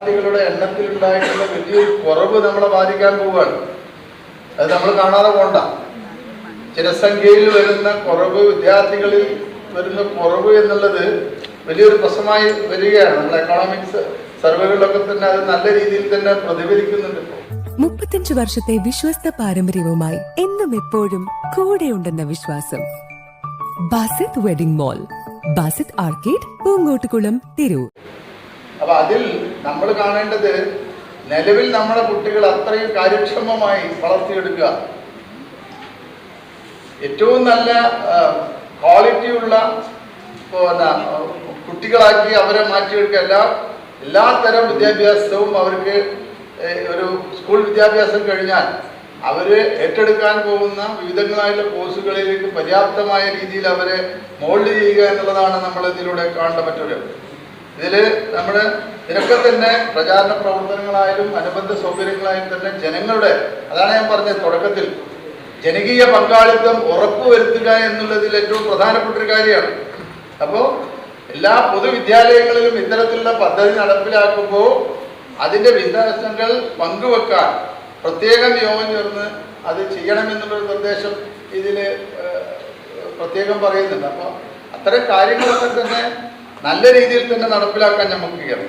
വിദ്യാർത്ഥികളുടെ എണ്ണത്തിൽ ഉണ്ടായിട്ടുള്ള വലിയൊരു കുറവ് നമ്മളെ ബാധിക്കാൻ പോവുകയാണ്. അത് നമ്മൾ കാണാതെ പോണ്ട. ജനസംഖ്യയിൽ വരുന്ന കുറവ് വിദ്യാർത്ഥികളിൽ വരുന്ന കുറവ് എന്നുള്ളത് വലിയൊരു പ്രശ്നമായി വരികയാണ്. നമ്മൾ എക്കണോമിക്സ് സർവേകളിലൊക്കെ തന്നെ അത് നല്ല രീതിയിൽ തന്നെ പ്രതിഫലിക്കുന്നുണ്ട് ഇപ്പോൾ മുപ്പത്തഞ്ച് വർഷത്തെ വിശ്വസ്ത പാരമ്പര്യവുമായി എന്നും എപ്പോഴും കൂടെയുണ്ടെന്ന വിശ്വാസം. Basith wedding mall Basith arcade Poongottukulam Tirur. അപ്പൊ അതിൽ നമ്മൾ കാണേണ്ടത് നിലവിൽ നമ്മുടെ കുട്ടികൾ അത്രയും കാര്യക്ഷമമായി വളർത്തിയെടുക്കുക. ഏറ്റവും നല്ല ക്വാളിറ്റിയുള്ള കുട്ടികളാക്കി അവരെ മാറ്റിയെടുക്കുക. എല്ലാ എല്ലാ തരം വിദ്യാഭ്യാസവും അവർക്ക് ഒരു സ്കൂൾ വിദ്യാഭ്യാസം കഴിഞ്ഞാൽ അവർ ഏറ്റെടുക്കാൻ പോകുന്ന വിവിധങ്ങളായുള്ള കോഴ്സുകളിലേക്ക് പര്യാപ്തമായ രീതിയിൽ അവരെ മോൾഡ് ചെയ്യുക എന്നുള്ളതാണ് നമ്മൾ ഇതിലൂടെ കാണേണ്ട മറ്റൊരു ഇതിൽ നമ്മൾ ഇതിനൊക്കെ തന്നെ പ്രചാരണ പ്രവർത്തനങ്ങളായാലും അനുബന്ധ സൗകര്യങ്ങളായാലും തന്നെ ജനങ്ങളുടെ അതാണ് ഞാൻ പറഞ്ഞത് തുടക്കത്തിൽ ജനകീയ പങ്കാളിത്തം ഉറപ്പുവരുത്തുക എന്നുള്ളതിൽ ഏറ്റവും പ്രധാനപ്പെട്ട ഒരു കാര്യമാണ്. അപ്പോൾ എല്ലാ പൊതുവിദ്യാലയങ്ങളിലും ഇത്തരത്തിലുള്ള പദ്ധതി നടപ്പിലാക്കുമ്പോൾ അതിന്റെ വിദ്യാഭ്യാസങ്ങൾ പങ്കുവെക്കാൻ പ്രത്യേകം യോഗം ചേർന്ന് അത് ചെയ്യണമെന്നുള്ളൊരു നിർദ്ദേശം ഇതിൽ പ്രത്യേകം പറയുന്നുണ്ട്. അപ്പോൾ അത്തരം കാര്യങ്ങളൊക്കെ തന്നെ നല്ല രീതിയിൽ തന്നെ നടപ്പിലാക്കാൻ നമുക്ക് കഴിയണം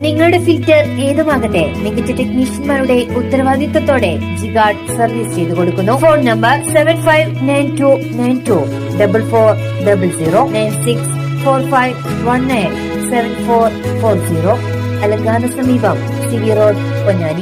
നിങ്ങളുടെ ഫിൽറ്റർ ഏതുമാകട്ടെ മികച്ച ടെക്നീഷ്യന്മാരുടെ ഉത്തരവാദിത്തത്തോടെ ജിഗാർഡ് സർവീസ് ചെയ്തു കൊടുക്കുന്നു. Phone number seven five nine two nine two double four double zero nine six four five one nine seven four four zero അലങ്കാന സമീപം സി വി റോഡ് പൊന്നാനി.